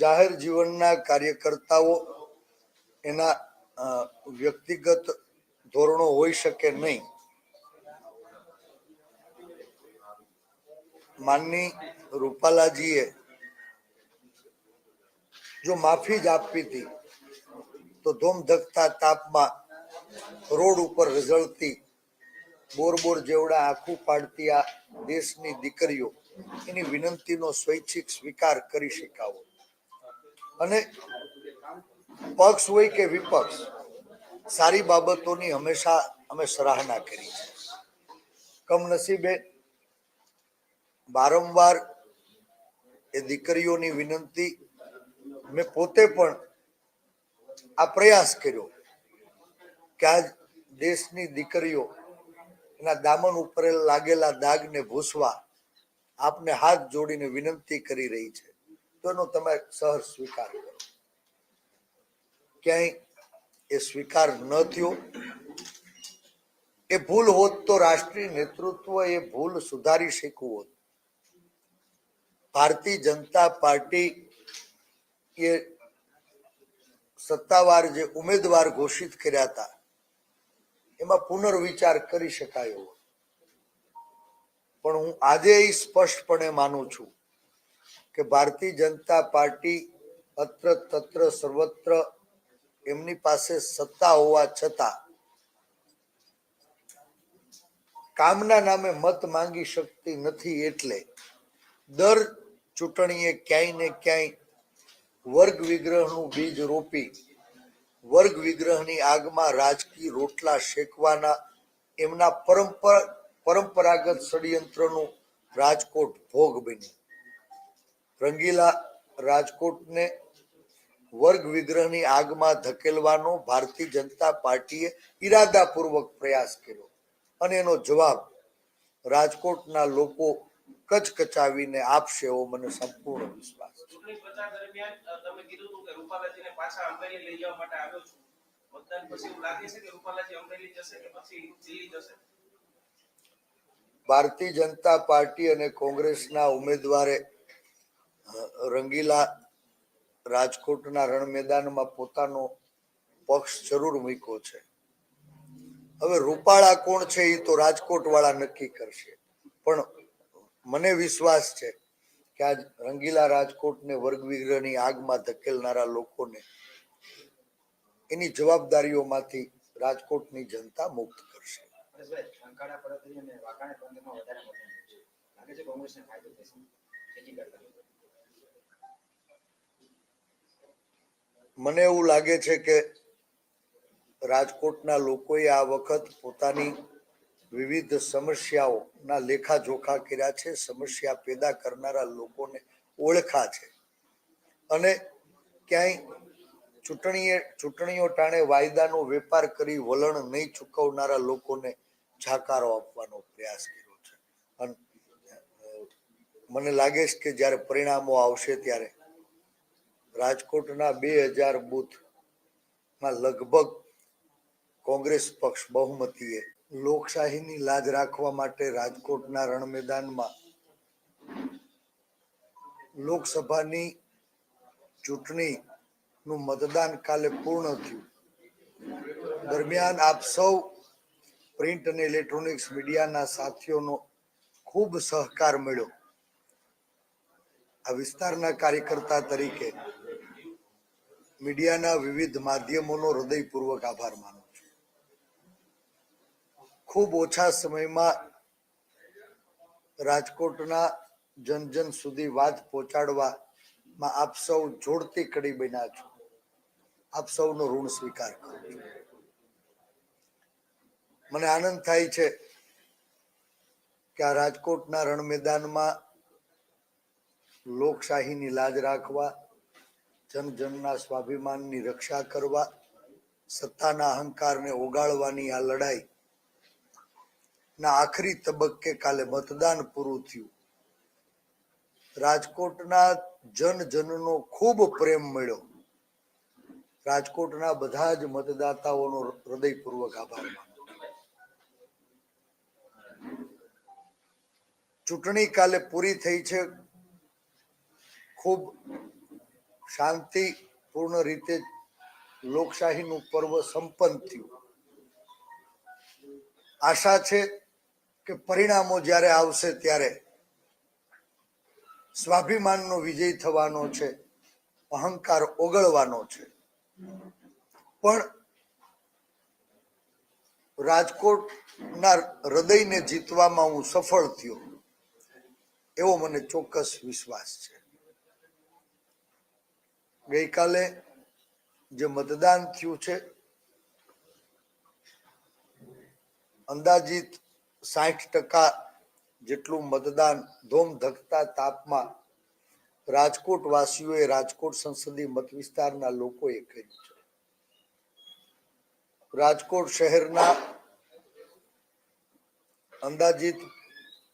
જાહેર જીવનના કાર્યકર્તાઓ એના વ્યક્તિગત ધોરણો હોઈ શકે નહીં. માનની રૂપાલાજીએ જો માફી જ આપી હતી, તો ધોમધકતા તાપમાં રોડ ઉપર રઝળતી બોર બોર જેવડા આખું પાડતી આ દેશની દીકરીઓ એની વિનંતીનો સ્વૈચ્છિક સ્વીકાર કરી શકાવો. અને પક્ષ હોય કે વિપક્ષ, સારી બાબતોની હંમેશા અમે સરાહના કરી છે. કમનસીબે વારંવાર એ દીકરીઓની વિનંતી મેં પોતે પણ આ પ્રયાસ કર્યો કે આજ દેશની દીકરીઓ એના દામન ઉપર લાગેલા દાગને ભૂસવા આપને હાથ જોડીને વિનંતી કરી રહી છે. તો એનો તમે સહર સ્વીકાર કરો. ક્યાંય એ સ્વીકાર ન થયો. એ ભૂલ હોત તો રાષ્ટ્રીય નેતૃત્વ એ ભૂલ સુધારી શીખવું હોત. ભારતીય જનતા પાર્ટી એ સત્તાવાર જે ઉમેદવાર ઘોષિત કર્યા હતા, એમાં પુનર્વિચાર કરી શકાયો હોત. પણ હું આજે સ્પષ્ટપણે માનું છું કે ભારતીય જનતા પાર્ટી અત્ર તત્ર સર્વત્ર એમની પાસે સત્તા હોવા છતાં કામના નામે મત માંગી શકતી નથી એટલે દર ચૂંટણીએ ક્યાંય ને ક્યાંય વર્ગ વિગ્રહનું બીજ રોપી વર્ગ વિગ્રહની આગમાં રાજકીય રોટલા શેકવાના એમના પરંપરા પરંપરાગત ષડયંત્રનું રાજકોટ ભોગ બન્યું. રંગીલા રાજકોટને વર્ગ વિગ્રહની આગમાં ધકેલવાનો ભારતીય જનતા પાર્ટીએ ઈરાદાપૂર્વક પ્રયાસ કર્યો અને એનો જવાબ રાજકોટના લોકો કચકચાવીને આપશે એવો મને સંપૂર્ણ વિશ્વાસ છે. ભારતીય જનતા પાર્ટી અને કોંગ્રેસના ઉમેદવારે રંગીલા રાજકોટના રણ મેદાનમાં પોતાનો પક્ષ જરૂર મૂક્યો છે. હવે રૂપાળા કોણ છે એ તો રાજકોટ વાળા નક્કી કરશે. પણ મને વિશ્વાસ છે કે આજ રંગીલા રાજકોટને વર્ગ વિગ્રહની આગમાં ધકેલનારા લોકોને એની જવાબદારીઓમાંથી રાજકોટની જનતા મુક્ત કરશે. કોંગ્રેસને ફાયદો થશે ખેતી કરતા મને એવું લાગે છે કે રાજકોટના લોકોએ આ વખત પોતાની વિવિધ સમસ્યાઓના લેખાજોખા કર્યા છે, સમસ્યા પેદા કરનારા લોકોને ઓળખા છે. અને ક્યાંય ચૂંટણીએ, ચૂંટણીઓ ટાણે વાયદાનો વેપાર કરી વલણ નહીં ચૂકવનારા લોકોને જાકારો આપવાનો પ્રયાસ કર્યો છે. અને મને લાગે છે કે જ્યારે પરિણામો આવશે ત્યારે રાજકોટના બે હજાર બુથમાં લગભગ કોંગ્રેસ પક્ષ બહુમતીએ લોકશાહીની લાજ રાખવા માટે રાજકોટના રણ મેદાનમાં લોકસભાની ચૂંટણીનું મતદાન કાલે પૂર્ણ થયું. દરમિયાન આપ સૌ પ્રિન્ટ અને ઇલેક્ટ્રોનિક્સ મીડિયાના સાથીઓનો ખૂબ સહકાર મળ્યો. આ વિસ્તારના કાર્યકર્તા તરીકે મીડિયાના વિવિધ માધ્યમોનો હૃદયપૂર્વક આભાર માનું છું. ખૂબ ઓછા સમયમાં રાજકોટના જન જન સુધી વાત પહોંચાડવામાં આપ સૌ જોડતી કડી બન્યા છો. આપ સૌનો ઋણ સ્વીકાર કરું છું. મને આનંદ થાય છે કે આ રાજકોટના રણ મેદાનમાં લોકશાહીની લાજ રાખવા જન જનના સ્વાભિમાનની રક્ષા કરવા, સત્તાના અહંકારને ઓગાળવાની આ લડાઈ ના આખરી તબક્કે કાલે મતદાન પૂરું થયું. રાજકોટના જન જનનો ખૂબ પ્રેમ મળ્યો. રાજકોટના બધા જ મતદાતાઓનો હૃદયપૂર્વક આભાર માનું. ચૂંટણી કાલે પૂરી થઈ છે. ખૂબ શાંતિપૂર્ણ રીતે લોકશાહીનું પર્વ સંપન્ન થયું. આશા છે કે પરિણામો જ્યારે આવશે ત્યારે સ્વાભિમાનનો વિજય થવાનો છે, અહંકાર ઓગળવાનો છે. પણ રાજકોટના હૃદયને જીતવામાં હું સફળ થયો, એવો મને ચોક્કસ વિશ્વાસ છે. ગઈકાલે જે મતદાન થયું છે, અંદાજિત સાઠ ટકા જેટલું મતદાન ધોમ ધકતા તાપમાં રાજકોટ વાસીઓએ રાજકોટ સંસદીય મત વિસ્તારના લોકોએ કર્યું છે. રાજકોટ શહેરના અંદાજિત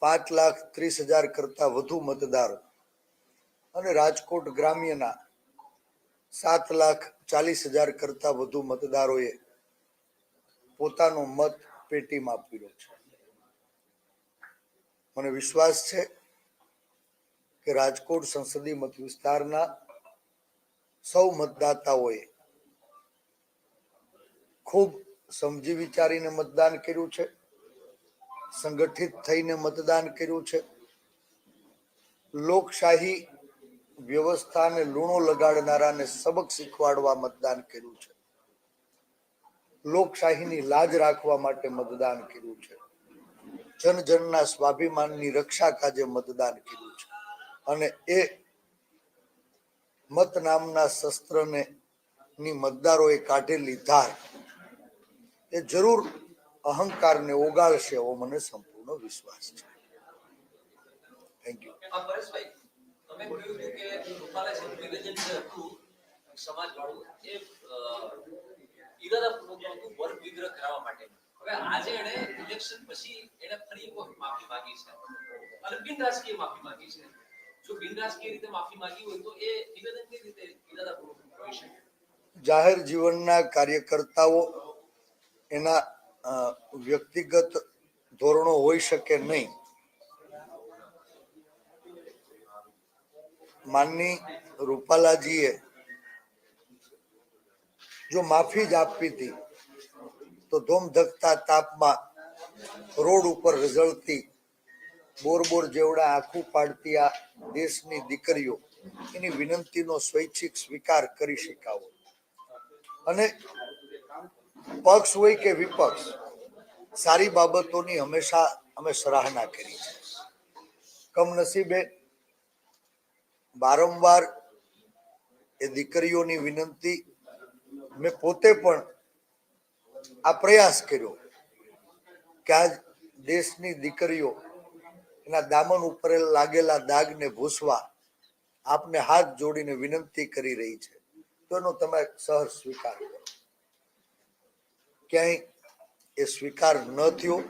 પાંચ લાખ ત્રીસ હજાર કરતા વધુ મતદારો અને રાજકોટ ગ્રામ્યના સાત લાખ ચાલીસ હજાર કરતા વધુ મતદારોએ પોતાનો મત પેટીમાં આપ્યો છે. મને વિશ્વાસ છે કે રાજકોટ સંસદીય મત વિસ્તારના સૌ મતદાતાઓએ ખૂબ સમજી વિચારીને મતદાન કર્યું છે, સંગઠિત થઈને મતદાન કર્યું છે. લોકશાહી વ્યવસ્થાને લૂણો લગાડનારાને સબક શીખવાડવા મતદાન કર્યું છે. લોકશાહીની લાજ રાખવા માટે મતદાન કર્યું છે. જન જનના સ્વાભિમાનની રક્ષા કાજે મતદાન કર્યું છે. અને એ મત નામના શસ્ત્રને ની મતદારોએ કાઢેલી ધાર એ જરૂર અહંકારને ઓગાળશે એવો મને સંપૂર્ણ વિશ્વાસ છે. થેન્ક યુ આ પરેશભાઈ તમે કહ્યું હતું કે રૂપાલા સાહેબનું નિવેદન જે હતું સમાજવાળું. એ ઈરાદાપૂર્વક વર્ગ વિગ્રહ કરાવવા માટે. હવે આજે એને પછી એને ફરી માફી માંગી છે. અને બિન રાજકીય માફી માંગી છે. જો બિન રાજકીય રીતે માફી માંગી હોય તો એ નિવેદન કઈ રીતે હોઈ શકે? જાહેર જીવનના કાર્યકર્તાઓ એના વ્યક્તિગત ધોરણો હોઈ શકે નહીં. માનની રૂપાલાજીએ જો માફી જ આપી હતી, તો ધોમધકતા તાપમાં રોડ ઉપર રઝળતી બોર બોર જેવડા આખું પાડતી આ દેશની દીકરીઓ એની વિનંતીનો સ્વૈચ્છિક સ્વીકાર કરી શકાવો. અને પક્ષ હોય કે વિપક્ષ, સારી બાબતોની હંમેશા અમે સરાહના કરી છે. કમનસીબે વારંવાર એ દીકરીઓની વિનંતી મેં પોતે પણ આ પ્રયાસ કર્યો કે આજ દેશની દીકરીઓ એના દામન ઉપર લાગેલા દાગને ભૂસવા આપને હાથ જોડીને વિનંતી કરી રહી છે. તો એનો તમે સહર સ્વીકાર કરો. ક્યાંય એ સ્વીકાર ન થયો.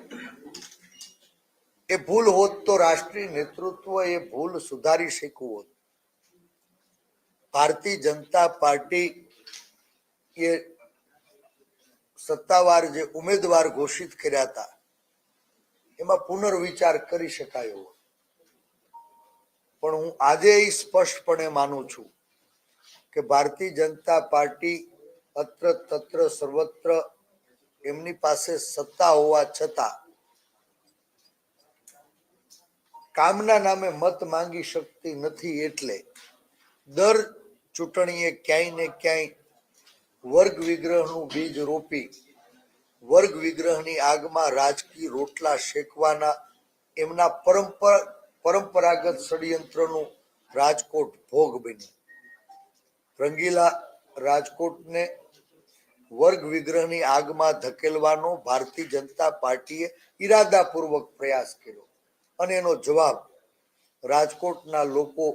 એ ભૂલ હોત તો રાષ્ટ્રીય નેતૃત્વ એ ભૂલ સુધારી શક્યું હોત. ભારતીય જનતા પાર્ટી એ સત્તાવાર જે ઉમેદવાર ઘોષિત કર્યા હતા, એમાં પુનર્વિચાર કરી શકાયો એવો. પણ હું આજે એ સ્પષ્ટપણે માનું છું કે ભારતીય જનતા પાર્ટી અત્ર તત્ર સર્વત્ર એમની પાસે સત્તા હોવા છતાં કામના નામે મત માંગી શકતી નથી એટલે દર ચૂંટણીએ ક્યાંય ને ક્યાંય વર્ગ વિગ્રહનું બીજ રોપી, વર્ગ વિગ્રહની આગમાં રાજકીય રોટલા શેકવાના એમના પરંપરા, પરંપરાગત ષડયંત્રનું રાજકોટ ભોગ બન્યું. રંગીલા રાજકોટને વર્ગ વિગ્રહની આગમાં ધકેલવાનો ભારતીય જનતા પાર્ટીએ ઈરાદાપૂર્વક પ્રયાસ કર્યો અને એનો જવાબ રાજકોટના લોકો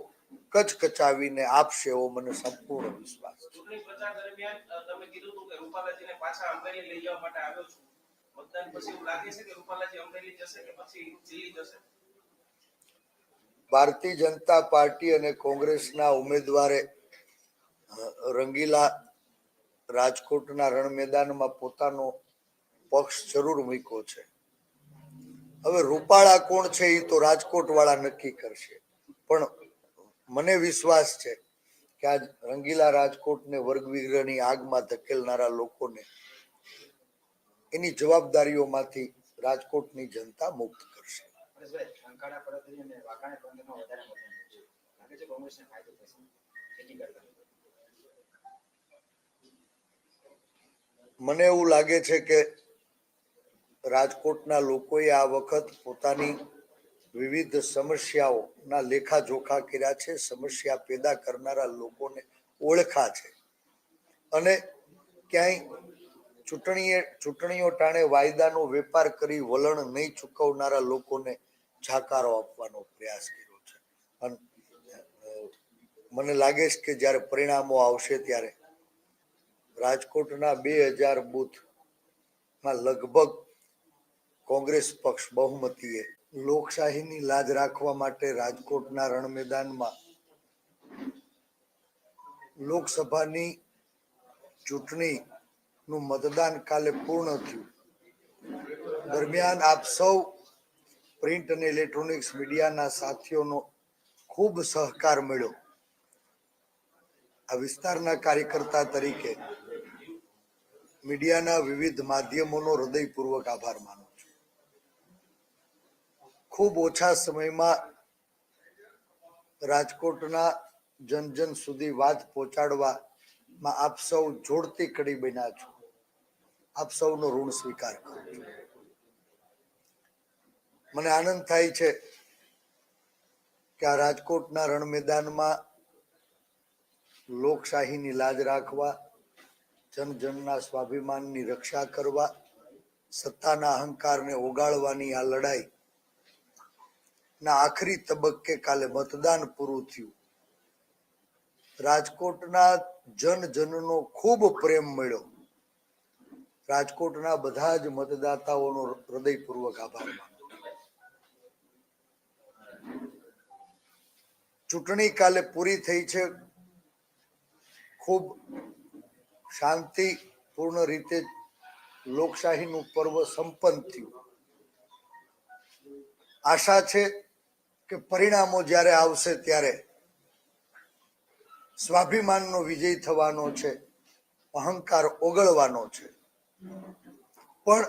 કચકચાવીને આપશે એવો મને સંપૂર્ણ વિશ્વાસ છે. ચૂંટણી પ્રચાર દરમિયાન અ, તમે કીધું હતું કે રૂપાલાજીને પાછા અમરેલી લઈ જવા માટે આવ્યો છું. મતદાન પછી એવું લાગે છે કે રૂપાલાજી અમરેલી જશે કે પછી દિલ્હી જશે? ભારતીય જનતા પાર્ટી અને કોંગ્રેસના ઉમેદવારે રંગીલા રાજકોટના રણ મેદાનમાં પોતાનો પક્ષ જરૂર મૂક્યો છે. હવે રૂપાળા કોણ છે એ તો રાજકોટ વાળા નક્કી કરશે. પણ મને વિશ્વાસ છે કે આજ રંગીલા રાજકોટને વર્ગ વિગ્રહની આગમાં ધકેલનારા લોકોને એની જવાબદારીઓમાંથી રાજકોટની જનતા મુક્ત કરશે. મને એવું લાગે છે કે રાજકોટના લોકોએ આ વખત પોતાની વિવિધ સમસ્યાઓના લેખાજોખા કર્યા છે, સમસ્યા પેદા કરનારા લોકોને ઓળખા છે. અને ક્યાંય ચૂંટણીએ, ચૂંટણીઓ ટાણે વાયદાનો વેપાર કરી વલણ નહીં ચૂકવનારા લોકોને જાકારો આપવાનો પ્રયાસ કર્યો છે. અને મને લાગે છે કે જ્યારે પરિણામો આવશે ત્યારે રાજકોટના બે હજાર બુથમાં લગભગ કોંગ્રેસ પક્ષ બહુમતીએ લોકશાહીની લાજ રાખવા માટે રાજકોટના રણ મેદાનમાં લોકસભાની ચૂંટણીનું મતદાન કાલે પૂર્ણ થયું. દરમિયાન આપ સૌ પ્રિન્ટ અને ઇલેક્ટ્રોનિક્સ મીડિયાના સાથીઓનો ખૂબ સહકાર મળ્યો. આ વિસ્તારના કાર્યકર્તા તરીકે મીડિયાના વિવિધ માધ્યમોનો હૃદયપૂર્વક આભાર માનું. ખૂબ ઓછા સમયમાં રાજકોટના જન જન સુધી વાત પહોંચાડવામાં આપ સૌ જોડતી કડી બન્યા છો. આપ સૌનો ઋણ સ્વીકાર કરું મને આનંદ થાય છે કે આ રાજકોટના રણ મેદાનમાં લોકશાહીની લાજ રાખવા જન જનના સ્વાભિમાનની રક્ષા કરવા, સત્તાના અહંકારને ઓગાળવાની આ લડાઈ ના, આખરી તબક્કે કાલે મતદાન પૂરું થયું. રાજકોટના જન જનનો ખૂબ પ્રેમ મળ્યો. રાજકોટના બધા જ મતદાતાઓનો હૃદયપૂર્વક આભાર ચૂંટણી કાલે પૂરી થઈ છે. ખૂબ શાંતિપૂર્ણ રીતે લોકશાહીનું પર્વ સંપન્ન થયું. આશા છે કે પરિણામો જ્યારે આવશે ત્યારે સ્વાભિમાનનો વિજય થવાનો છે, અહંકાર ઓગળવાનો છે. પણ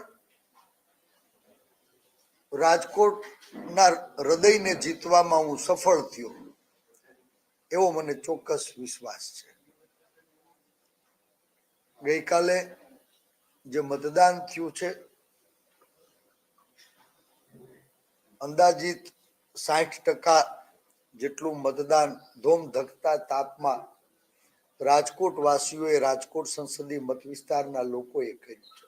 રાજકોટના હૃદયને જીતવામાં હું સફળ થયો, એવો મને ચોક્કસ વિશ્વાસ છે. ગઈકાલે જે મતદાન થયું છે, અંદાજિત સાઠ ટકા જેટલું મતદાન ધોમધકતા તાપમાં રાજકોટ વાસીઓએ રાજકોટ સંસદીય મત વિસ્તારના લોકોએ કર્યું છે.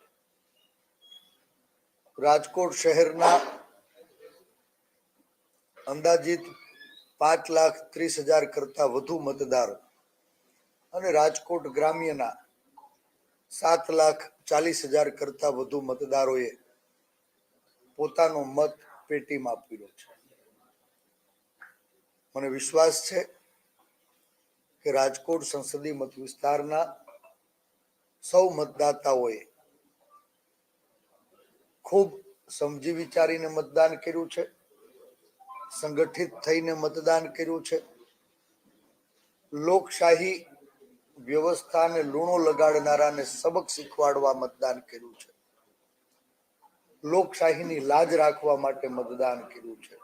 રાજકોટ શહેરના અંદાજિત પાંચ લાખ ત્રીસ હજાર કરતા વધુ મતદારો અને રાજકોટ ગ્રામ્યના સાત લાખ ચાલીસ હજાર કરતા વધુ મતદારોએ પોતાનો મત પેટીમાં આપ્યો છે. મને વિશ્વાસ છે કે રાજકોટ સંસદીય મત વિસ્તારના સૌ મતદાતાઓએ ખૂબ સમજી વિચારીને મતદાન કર્યું છે, સંગઠિત થઈને મતદાન કર્યું છે. લોકશાહી વ્યવસ્થાને લૂણો લગાડનારાને સબક શીખવાડવા મતદાન કર્યું છે. લોકશાહીની લાજ રાખવા માટે મતદાન કર્યું છે.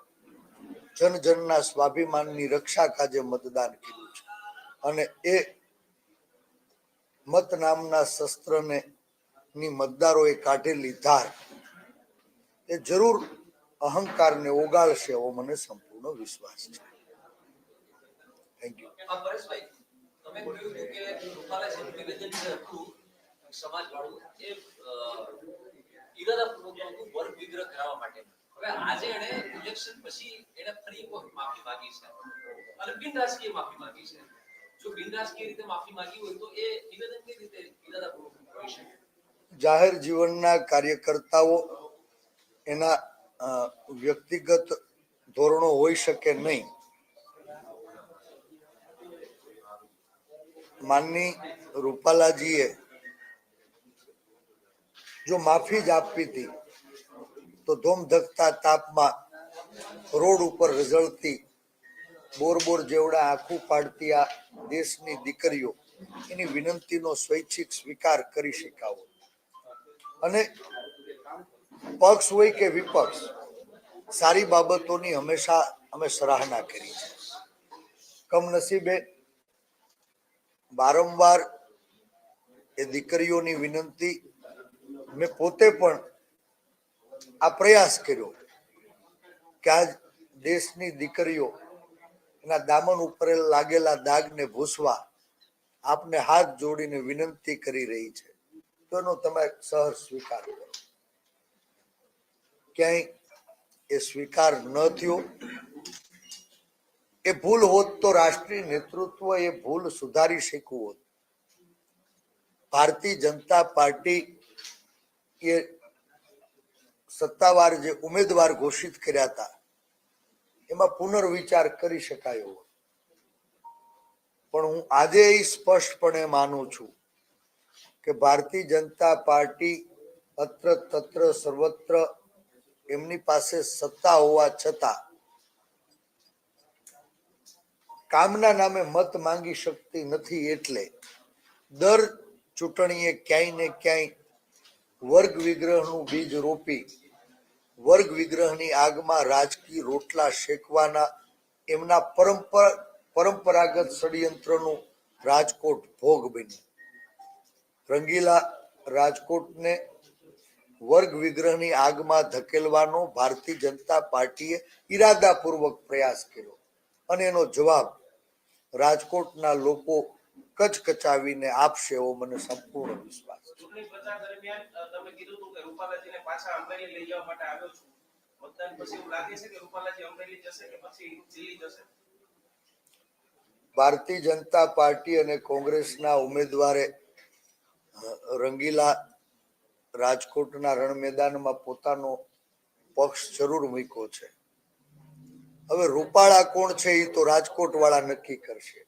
જન જનના સ્વાભિમાનની રક્ષા કાજે મતદાન કર્યું છે. અને એ મત નામના શસ્ત્રને ની મતદારોએ કાઢેલી ધાર એ જરૂર અહંકારને ઓગાળશે એવો મને સંપૂર્ણ વિશ્વાસ છે. થેન્ક યુ આ પરેશભાઈ, તમે કહ્યું કે રૂપાલા સાહેબનું નિવેદન જે હતું સમાજવાળું. એ ઈરાદાપૂર્વક વર્ગ વિગ્રહ કરાવવા માટે આજે એને ઇલેક્શન પછી એને ફરી માફી માંગી છે. અને બિન માફી માંગી છે. જો બિન રીતે માફી માંગી હોય તો એ નિવેદન કઈ રીતે ઇરાદાપૂર્વક હોઈ શકે. જાહેર જીવનના કાર્યકર્તાઓ એના વ્યક્તિગત ધોરણો હોઈ શકે નહીં. માનની રૂપાલાજીએ જો માફી જ આપી હતી તો ધોમધકતા તાપમાં રોડ ઉપર રઝળતી બોર બોર જેવડા આખું પાડતી આ દેશની દીકરીઓ એની વિનંતીનો સ્વૈચ્છિક સ્વીકાર કરી શકાવો. અને પક્ષ હોય કે વિપક્ષ, સારી બાબતોની હંમેશા અમે સરાહના કરી છે. કમનસીબે વારંવાર એ દીકરીઓની વિનંતી મેં પોતે પણ આ પ્રયાસ કર્યો કે આજ દેશની દીકરીઓ એના દામન ઉપર લાગેલા દાગને ભૂસવા આપને હાથ જોડીને વિનંતી કરી રહી છે. તો એનો તમે સહર સ્વીકાર કરો. ક્યાંય એ સ્વીકાર ન થયો. એ ભૂલ હોત તો રાષ્ટ્રીય નેતૃત્વ એ ભૂલ સુધારી શક્યું હોત. ભારતીય જનતા પાર્ટી એ સત્તાવાર જે ઉમેદવાર ઘોષિત કર્યા હતા, એમાં પુનર્વિચાર કરી શકાયો એવો પણ હું આજે સ્પષ્ટપણે માનું છું કે ભારતીય જનતા પાર્ટી અત્ર તત્ર સર્વત્ર એમની પાસે સત્તા હોવા છતાં કામના નામે મત માંગી શકતી નથી એટલે દર ચૂંટણીએ ક્યાંય ને ક્યાંય વર્ગ વિગ્રહનું બીજ રોપી વર્ગ વિગ્રહની આગમાં રાજકીય રોટલા શેકવાના એમના પરંપર, પરંપરાગત ષડયંત્રનું રાજકોટ ભોગ બન્યું. રંગીલા રાજકોટને વર્ગ વિગ્રહની આગમાં ધકેલવાનો ભારતીય જનતા પાર્ટીએ ઈરાદાપૂર્વક પ્રયાસ કર્યો અને એનો જવાબ રાજકોટના લોકો કચકચાવીને આપશે એવો મને સંપૂર્ણ વિશ્વાસ છે. ચૂંટણી પ્રચાર દરમિયાન તમે કીધું હતું કે રૂપાલાજીને પાછા અમરેલી લઈ જવા માટે આવ્યો છું. મતદાન પછી એવું લાગે છે કે રૂપાલાજી અમરેલી જશે કે પછી દિલ્હી જશે? ભારતીય જનતા પાર્ટી અને કોંગ્રેસના ઉમેદવારે રંગીલા રાજકોટના રણ મેદાનમાં પોતાનો પક્ષ જરૂર મૂક્યો છે. હવે રૂપાળા કોણ છે એ તો રાજકોટ વાળા નક્કી કરશે.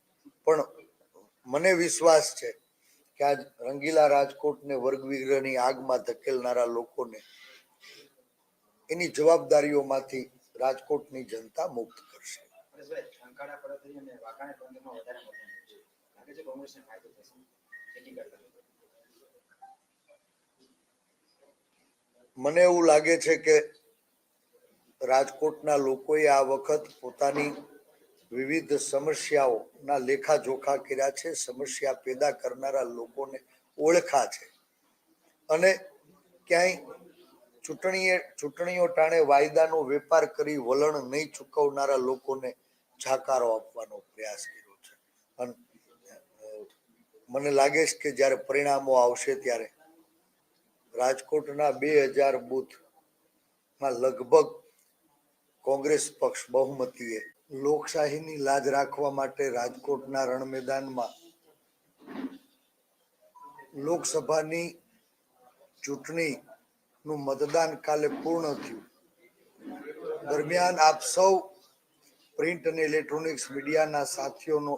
પણ મને વિશ્વાસ છે કે આજ રંગીલા રાજકોટને વર્ગ વિગ્રહની આગમાં ધકેલનારા લોકોને એની જવાબદારીઓમાંથી રાજકોટની જનતા મુક્ત કરશે. મને એવું લાગે છે કે રાજકોટના લોકોએ આ વખત પોતાની વિવિધ સમસ્યાઓના લેખાજોખા કર્યા છે, સમસ્યા પેદા કરનારા લોકોને ઓળખા છે. અને ક્યાંય ચૂંટણીએ, ચૂંટણીઓ ટાણે વાયદાનો વેપાર કરી વલણ નહીં ચૂકવનારા લોકોને જાકારો આપવાનો પ્રયાસ કર્યો છે. અને મને લાગે છે કે જ્યારે પરિણામો આવશે ત્યારે રાજકોટના બે હજાર બુથમાં લગભગ કોંગ્રેસ પક્ષ બહુમતીએ લોકશાહીની લાજ રાખવા માટે રાજકોટના રણ મેદાનમાં લોકસભાની ચૂંટણીનું મતદાન કાલે પૂર્ણ થયું. દરમિયાન આપ સૌ પ્રિન્ટ અને ઇલેક્ટ્રોનિક્સ મીડિયાના સાથીઓનો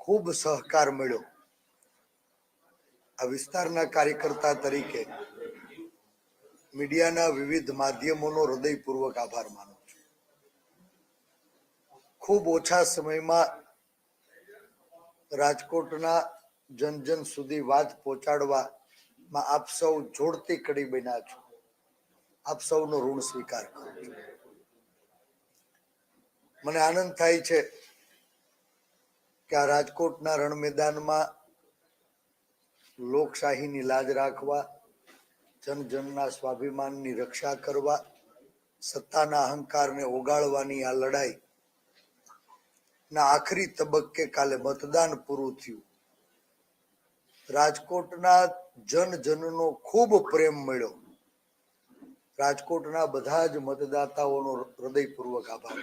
ખૂબ સહકાર મળ્યો. આ વિસ્તારના કાર્યકર્તા તરીકે મીડિયાના વિવિધ માધ્યમોનો હૃદયપૂર્વક આભાર માનું. ખૂબ ઓછા સમયમાં રાજકોટના જન જન સુધી વાત પહોંચાડવામાં આપ સૌ જોડતી કડી બન્યા છો. આપ સૌનો ઋણ સ્વીકાર કરું મને આનંદ થાય છે કે આ રાજકોટના રણ મેદાનમાં લોકશાહીની લાજ રાખવા જન જનના સ્વાભિમાનની રક્ષા કરવા, સત્તાના અહંકારને ઓગાળવાની આ લડાઈ ના, આખરી તબક્કે કાલે મતદાન પૂરું થયું. રાજકોટના જન જનનો ખૂબ પ્રેમ મળ્યો. રાજકોટના બધા જ મતદાતાઓનો હૃદયપૂર્વક આભાર